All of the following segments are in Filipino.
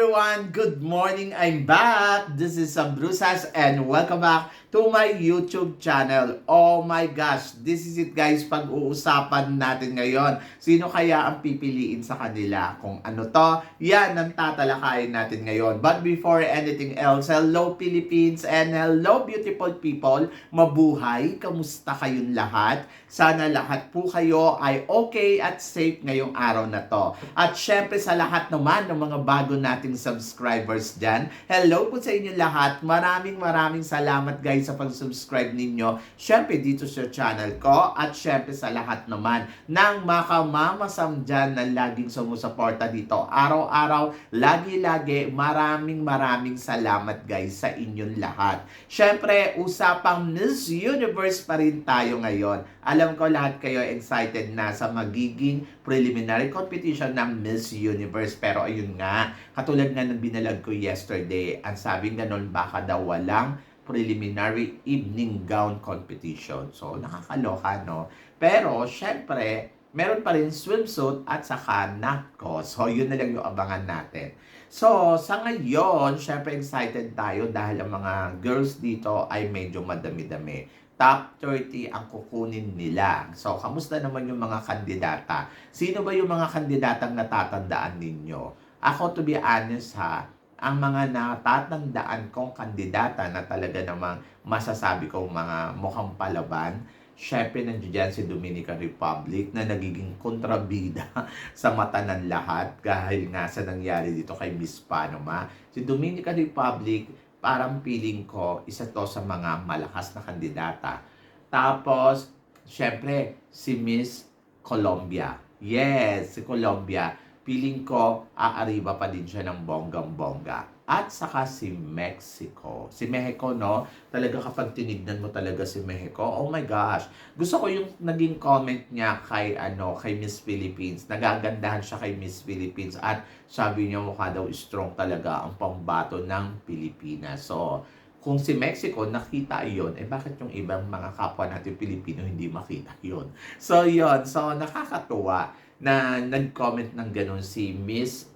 everyone. Everyone! Good morning! I'm back! This is Sam Brusas and welcome back to my YouTube channel. Oh my gosh! This is it guys, pag-uusapan natin ngayon. Sino kaya ang pipiliin sa kanila? Kung ano to, yan ang tatalakayin natin ngayon. But before anything else, hello Philippines and hello beautiful people! Mabuhay! Kamusta kayong lahat? Sana lahat po kayo ay okay at safe ngayong araw na to. At syempre sa lahat naman ng mga bago nating subscribers dyan, hello po sa inyo lahat. Maraming maraming salamat guys sa pag-subscribe ninyo. Syempre dito sa channel ko at syempre sa lahat naman ng makamamasam dyan na laging sumusuporta dito. Araw-araw, lagi-lagi, maraming maraming salamat guys sa inyong lahat. Syempre, usapang Miss Universe pa rin tayo ngayon. Alam ko lahat kayo excited na sa magiging preliminary competition ng Miss Universe. Pero ayun nga, katulad nga ng binalag ko yesterday, ang sabing ganun baka daw walang preliminary evening gown competition. So, nakakaloka, no? Pero, syempre, meron pa rin swimsuit at saka nako. So, yun na lang yung abangan natin. So, sa ngayon, syempre excited tayo dahil ang mga girls dito ay medyo madami-dami top 30 ang kukunin nila. So, kamusta naman yung mga kandidata? Sino ba yung mga kandidatang natatandaan ninyo? Ako, to be honest ha, ang mga natatandaan kong kandidata na talaga namang masasabi kong mga mukhang palaban, syempre nandiyan dyan si Dominican Republic na nagiging kontrabida sa mata ng lahat dahil nga sa nangyari dito kay Miss Panama. Si Dominican Republic, parang feeling ko, isa to sa mga malakas na kandidata. Tapos, syempre, si Miss Colombia. Yes, si Colombia. Feeling ko, aariba pa din siya ng bonggang-bongga. At saka si Mexico. Si Mexico, no? Talaga kapag tinignan mo talaga si Mexico, oh my gosh. Gusto ko yung naging comment niya kay, ano, kay Miss Philippines. Nagagandahan siya kay Miss Philippines. At sabi niya mukha daw strong talaga ang pambato ng Pilipinas. So, kung si Mexico nakita yon eh bakit yung ibang mga kapwa natin Pilipino hindi makita yon So, yon So, nakakatuwa na nag-comment ng ganun si Miss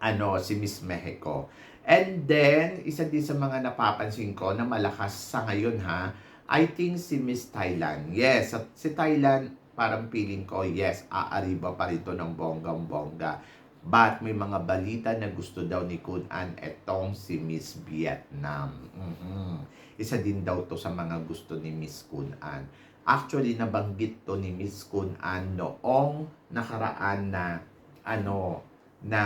ano, si Miss Mexico. And then, isa din sa mga napapansin ko na malakas sa ngayon ha, I think si Miss Thailand. Yes, si Thailand, parang feeling ko, yes, aariba pa rito ng bonggang-bongga. But may mga balita na gusto daw ni Kun An etong si Miss Vietnam. Mhm. Isa din daw to sa mga gusto ni Miss Kun An. Actually, nabanggit to ni Miss Kun An noong nakaraan na ano, na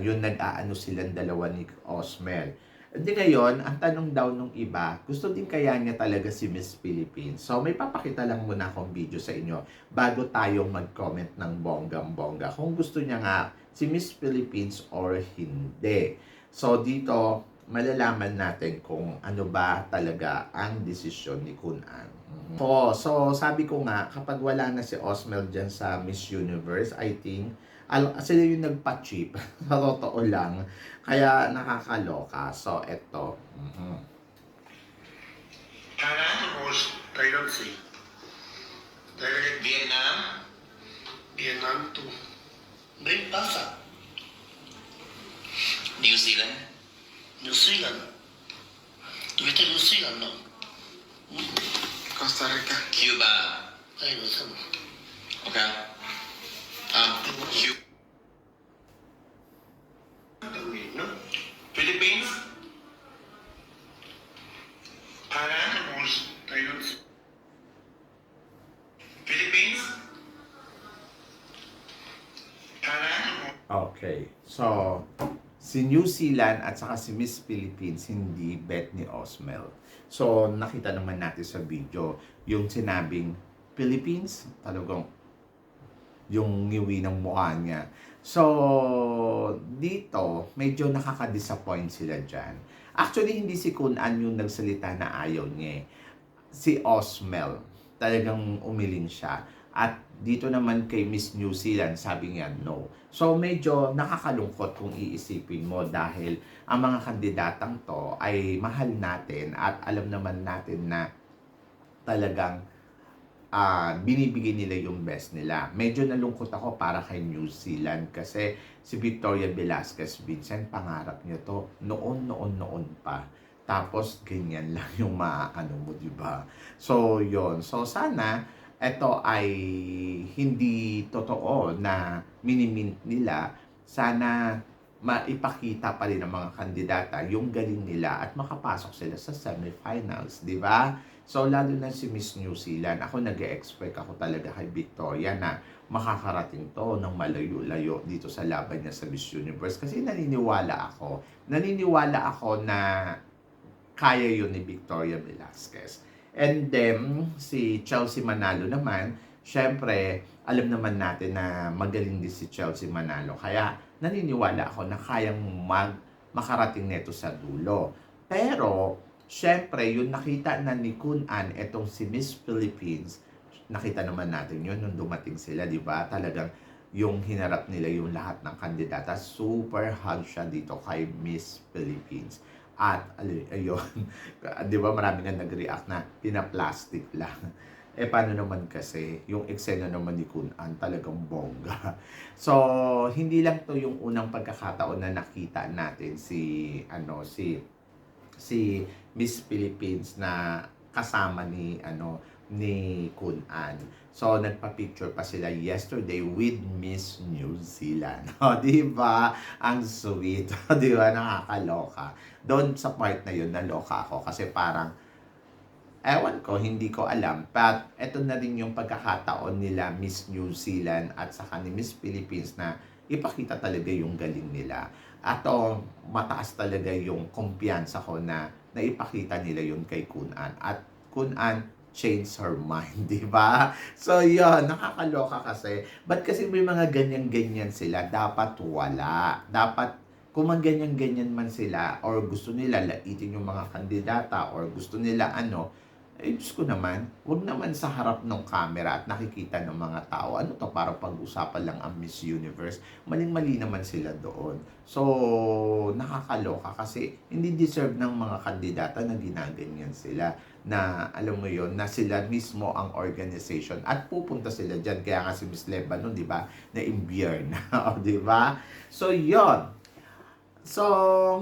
yun nag-aano silang dalawa ni Osmel. Hindi ngayon, ang tanong daw nung iba, gusto din kaya niya talaga si Miss Philippines. So may papakita lang muna akong video sa inyo bago tayo mag-comment ng bonggang-bongga. Kung gusto niya nga si Miss Philippines or hindi. So dito, malalaman natin kung ano ba talaga ang desisyon ni Kun An. So, so sabi ko nga, kapag wala na si Osmel dyan sa Miss Universe, I think, Al- sila yung nagpa-cheap. Sa totoo lang. Kaya nakakaloka. So, eto. Mm-hmm. Thailand was Thailand Sea. Thailand, Vietnam, Vietnam too. Then Bangkok, New Zealand, New Zealand. Do we New Zealand now? Costa Rica, Cuba. I know some. Okay uh, no? Philippines? Parang? Philippines? Parang? Okay. So, si New Zealand at saka si Miss Philippines, hindi bet ni Osmel. So, nakita naman natin sa video yung sinabing Philippines, talagang yung ngiwi ng mukha niya. So, dito, medyo nakaka-disappoint sila dyan. Actually, hindi si Kun An yung nagsalita na ayaw niya. eh. Si Osmel, talagang umiling siya. At dito naman kay Miss New Zealand, sabi niya no. So medyo nakakalungkot kung iisipin mo dahil ang mga kandidatang to ay mahal natin at alam naman natin na talagang ah, binibigay nila yung best nila. Medyo nalungkot ako para kay New Zealand kasi si Victoria Velasquez Vincent, pangarap niya to noon, noon, noon pa. Tapos, ganyan lang yung maaano mo, di ba? So, yon So, sana, ito ay hindi totoo na minimint nila. Sana, maipakita pa rin ng mga kandidata yung galing nila at makapasok sila sa semifinals, di ba? So, lalo na si Miss New Zealand, ako nag expect ako talaga kay Victoria na makakarating to ng malayo-layo dito sa laban niya sa Miss Universe. Kasi naniniwala ako, naniniwala ako na kaya yun ni Victoria Velasquez. And then, si Chelsea Manalo naman, syempre, alam naman natin na magaling din si Chelsea Manalo. Kaya, naniniwala ako na kayang mag makarating neto sa dulo. Pero, syempre, yung nakita na ni Kun An, etong si Miss Philippines, nakita naman natin yun nung dumating sila, di ba? Talagang yung hinarap nila yung lahat ng kandidata, super hug siya dito kay Miss Philippines. At, ayun, di ba marami nga nag-react na pinaplastic lang. Eh, paano naman kasi, yung eksena naman ni Kun An talagang bongga. So, hindi lang to yung unang pagkakataon na nakita natin si, ano, si, si Miss Philippines na kasama ni, ano, ni Kun An. So, nagpa-picture pa sila yesterday with Miss New Zealand. O, di ba? Ang sweet. O, di ba? Nakakaloka. Doon sa part na yun, naloka ako kasi parang Ewan ko, hindi ko alam. But eto na rin yung pagkakataon nila Miss New Zealand at saka ni Miss Philippines na ipakita talaga yung galing nila. At oh, mataas talaga yung kumpiyansa ko na naipakita nila yun kay Kunan. At Kunan changed her mind, di ba? So, yun, nakakaloka kasi. Ba't kasi may mga ganyan-ganyan sila? Dapat wala. Dapat kung ganyan-ganyan man sila or gusto nila laitin yung mga kandidata or gusto nila ano, eh, Diyos ko naman, wag naman sa harap ng camera at nakikita ng mga tao. Ano to, para pag-usapan lang ang Miss Universe. Maling-mali naman sila doon. So, nakakaloka kasi hindi deserve ng mga kandidata na ginaganyan sila. Na, alam mo yon na sila mismo ang organization at pupunta sila dyan. Kaya nga si Miss Lebanon, di ba, na imbiyer na, di ba? So, yon So,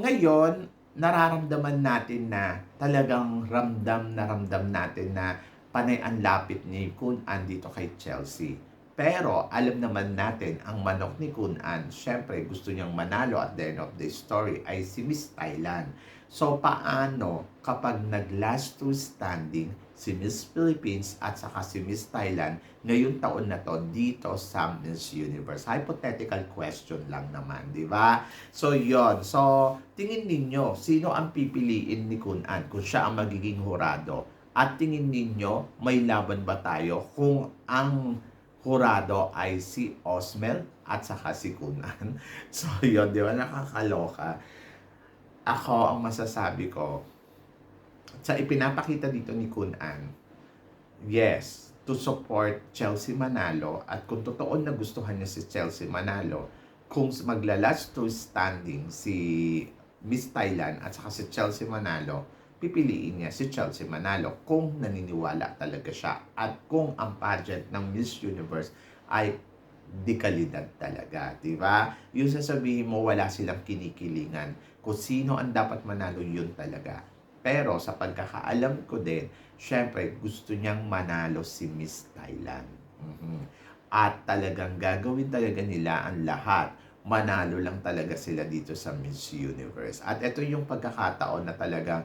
ngayon, nararamdaman natin na talagang ramdam na ramdam natin na panay ang lapit ni Kun An dito kay Chelsea. Pero alam naman natin, ang manok ni Kun An, syempre gusto niyang manalo at the end of the story ay si Miss Thailand. So paano kapag nag-last two standing si Miss Philippines at saka si Miss Thailand ngayong taon na to dito sa Miss Universe? Hypothetical question lang naman, di ba? So, yon So, tingin ninyo, sino ang pipiliin ni Kun An kung siya ang magiging hurado? At tingin ninyo, may laban ba tayo kung ang hurado ay si Osmel at saka si Kunan? So, yon di ba? Nakakaloka. Ako, ang masasabi ko, sa ipinapakita dito ni Kunan, yes, to support Chelsea Manalo at kung totoo na gustuhan niya si Chelsea Manalo, kung maglalast to standing si Miss Thailand at saka si Chelsea Manalo, pipiliin niya si Chelsea Manalo kung naniniwala talaga siya at kung ang pageant ng Miss Universe ay di kalidad talaga, di ba? Yung sasabihin mo wala silang kinikilingan, kung sino ang dapat manalo yun talaga. Pero sa pagkakaalam ko din, syempre gusto niyang manalo si Miss Thailand. Mhm. At talagang gagawin talaga nila ang lahat. Manalo lang talaga sila dito sa Miss Universe. At ito yung pagkakataon na talagang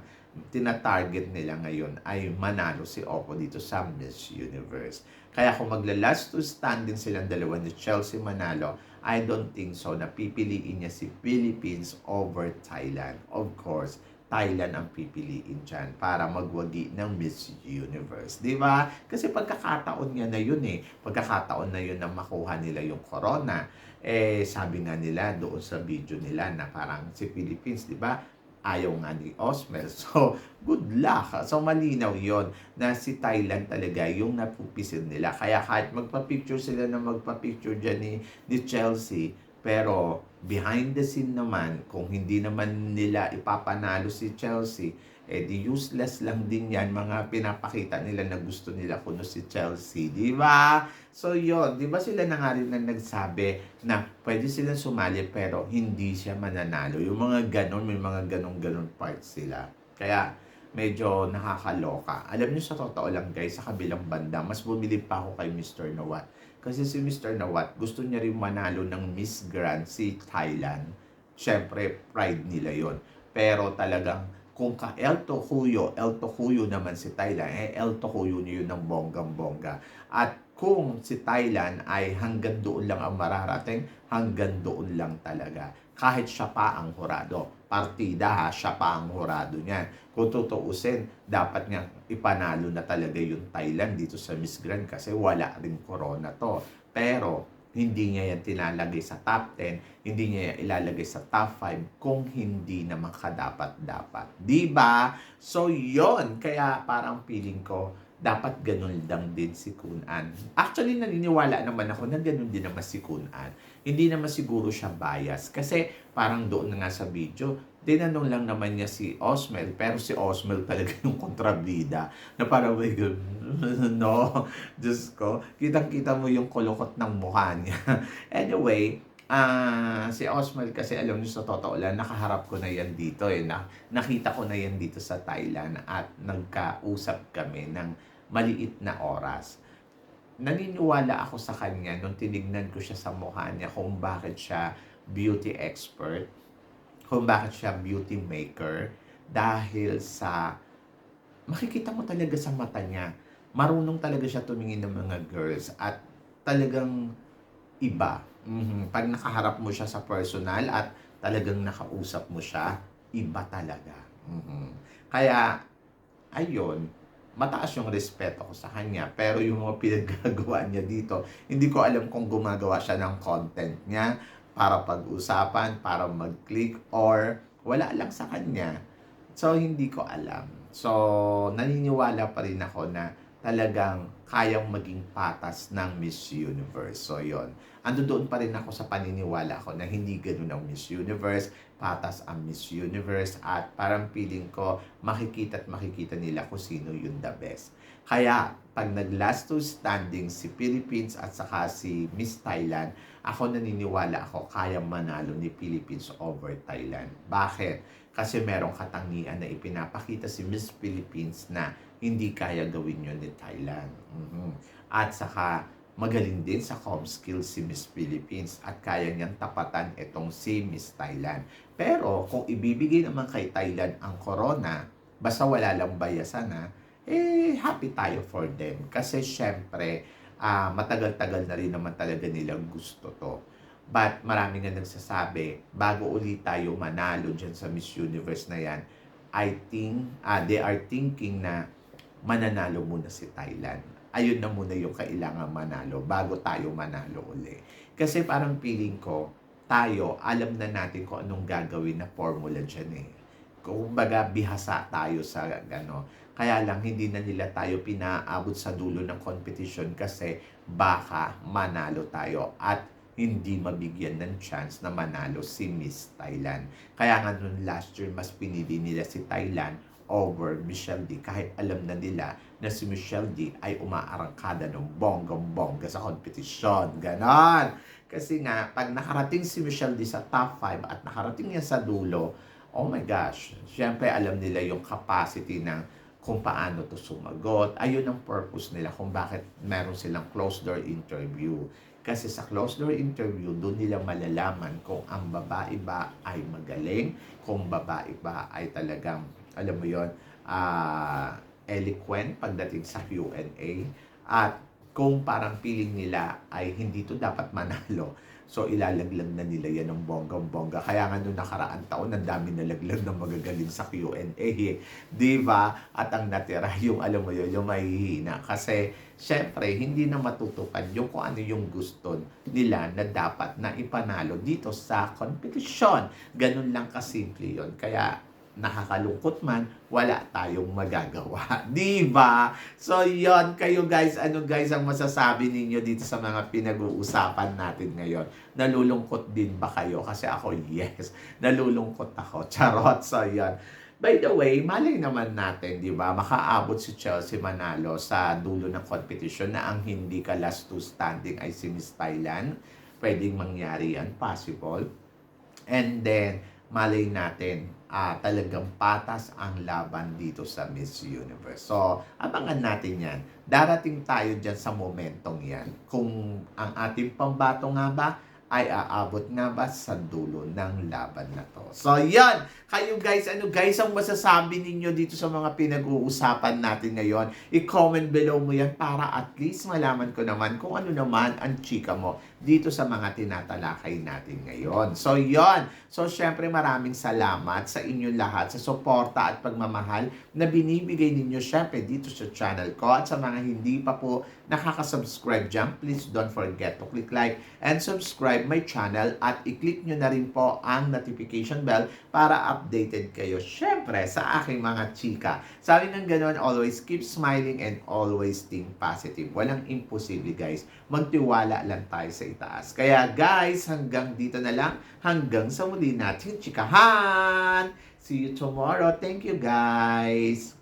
tinatarget nila ngayon ay manalo si Oppo dito sa Miss Universe. Kaya kung magla-last to standing silang dalawa ni Chelsea Manalo, I don't think so na pipiliin niya si Philippines over Thailand. Of course, Thailand ang pipiliin dyan para magwagi ng Miss Universe. Di ba? Kasi pagkakataon nga na yun eh. Pagkakataon na yun na makuha nila yung corona. Eh, sabi nga nila doon sa video nila na parang si Philippines, di ba? Ayaw nga ni Osmel. So, good luck. So, malinaw yon na si Thailand talaga yung napupisil nila. Kaya kahit magpa-picture sila na magpa-picture dyan ni, ni Chelsea, Pero behind the scene naman, kung hindi naman nila ipapanalo si Chelsea, eh di useless lang din yan mga pinapakita nila na gusto nila kuno si Chelsea, di ba? So yon, di ba sila na nga rin na nagsabi na pwede silang sumali pero hindi siya mananalo. Yung mga ganon, may mga ganon-ganon parts sila. Kaya medyo nakakaloka. Alam niyo sa totoo lang guys, sa kabilang banda, mas bumili pa ako kay Mr. Nawat. Kasi si Mr. Nawat, gusto niya rin manalo ng Miss Grand si Thailand. Siyempre, pride nila yon Pero talagang kung ka El Tokuyo, El Tokuyo naman si Thailand, eh El Tokuyo niyo yun ng bonggang-bongga. At kung si Thailand ay hanggang doon lang ang mararating, hanggang doon lang talaga. Kahit siya pa ang hurado. Partida ha, siya pa ang hurado niyan. Kung tutuusin, dapat nga ipanalo na talaga yung Thailand dito sa Miss Grand kasi wala rin corona to. Pero hindi niya yan tinalagay sa top 10, hindi niya yan ilalagay sa top 5 kung hindi naman kadapat-dapat. Di ba? So, yon Kaya parang feeling ko, dapat ganun lang din si Kunan. Actually, naniniwala naman ako na ganun din naman si Kunan. Hindi naman siguro siya bias. Kasi parang doon na nga sa video, tinanong lang naman niya si Osmel, pero si Osmel talaga yung kontrabida. Na parang, no, Diyos ko, kitang-kita mo yung kulukot ng mukha niya. anyway, ah si Osmel kasi alam niyo sa totoo lang, nakaharap ko na yan dito eh. Na, nakita ko na yan dito sa Thailand at nagkausap kami ng maliit na oras. Naniniwala ako sa kanya nung tinignan ko siya sa mukha niya kung bakit siya beauty expert, kung bakit siya beauty maker, dahil sa makikita mo talaga sa mata niya, marunong talaga siya tumingin ng mga girls at talagang iba. Mhm. Pag nakaharap mo siya sa personal at talagang nakausap mo siya, iba talaga. Mhm. Kaya, ayun, mataas yung respeto ko sa kanya. Pero yung mga pinaggagawa niya dito, hindi ko alam kung gumagawa siya ng content niya para pag-usapan, para mag-click, or wala lang sa kanya. So, hindi ko alam. So, naniniwala pa rin ako na talagang kayang maging patas ng Miss Universe. So, yon Ando doon pa rin ako sa paniniwala ko na hindi ganun ang Miss Universe, patas ang Miss Universe, at parang feeling ko, makikita at makikita nila kung sino yung the best. Kaya, pag nag-last two standing si Philippines at saka si Miss Thailand, ako naniniwala ako kaya manalo ni Philippines over Thailand. Bakit? Kasi merong katangian na ipinapakita si Miss Philippines na hindi kaya gawin yun ni Thailand. Mhm. At saka magaling din sa com skills si Miss Philippines at kaya niyang tapatan itong si Miss Thailand. Pero kung ibibigay naman kay Thailand ang corona, basta wala lang bayasan na, eh happy tayo for them. Kasi syempre, ah, matagal-tagal na rin naman talaga nilang gusto to. But marami nga nagsasabi, bago ulit tayo manalo dyan sa Miss Universe na yan, I think, ah, they are thinking na mananalo muna si Thailand. Ayun na muna yung kailangan manalo bago tayo manalo uli. Kasi parang feeling ko, tayo, alam na natin kung anong gagawin na formula dyan eh. Kumbaga, bihasa tayo sa gano. Kaya lang, hindi na nila tayo pinaabot sa dulo ng competition kasi baka manalo tayo at hindi mabigyan ng chance na manalo si Miss Thailand. Kaya nga noon last year, mas pinili nila si Thailand over Michelle D. Kahit alam na nila na si Michelle D ay umaarangkada ng bonggang-bongga sa competition. Ganon. Kasi nga, pag nakarating si Michelle D sa top 5 at nakarating niya sa dulo, oh my gosh, syempre alam nila yung capacity ng kung paano to sumagot. Ayun ang purpose nila kung bakit meron silang closed door interview. Kasi sa closed door interview, doon nila malalaman kung ang babae ba ay magaling, kung babae ba ay talagang, alam mo yon ah eloquent pagdating sa Q&A, at kung parang feeling nila ay hindi to dapat manalo, so ilalaglag na nila yan ng bonggang-bongga. Kaya nga nung nakaraan taon, ang dami nalaglag ng magagaling sa Q&A. eh. Di ba? At ang natira, yung alam mo yun, yung mahihina. Kasi, syempre, hindi na matutupad yung kung ano yung gusto nila na dapat na ipanalo dito sa competition. Ganun lang kasimple yon Kaya, nakakalungkot man, wala tayong magagawa. Di ba? So, yon kayo guys, ano guys ang masasabi ninyo dito sa mga pinag-uusapan natin ngayon? Nalulungkot din ba kayo? Kasi ako, yes. Nalulungkot ako. Charot. So, yon By the way, malay naman natin, di ba, makaabot si Chelsea Manalo sa dulo ng competition na ang hindi ka last two standing ay si Miss Thailand. Pwedeng mangyari yan, possible. And then, malay natin, ah, talagang patas ang laban dito sa Miss Universe. So, abangan natin yan. Darating tayo dyan sa momentong yan. Kung ang ating pambato nga ba, ay aabot nga ba sa dulo ng laban na to. So, yan! Kayo guys, ano guys ang masasabi ninyo dito sa mga pinag-uusapan natin ngayon? I-comment below mo yan para at least malaman ko naman kung ano naman ang chika mo dito sa mga tinatalakay natin ngayon. So, yon So, syempre maraming salamat sa inyong lahat sa suporta at pagmamahal na binibigay ninyo syempre dito sa channel ko at sa mga hindi pa po nakaka-subscribe dyan, please don't forget to click like and subscribe my channel at i-click nyo na rin po ang notification bell para updated kayo syempre sa aking mga chika. Sabi ng ganon, always keep smiling and always think positive. Walang imposible guys. Magtiwala lang tayo sa sa itaas. Kaya guys, hanggang dito na lang. Hanggang sa muli natin chikahan. See you tomorrow. Thank you guys.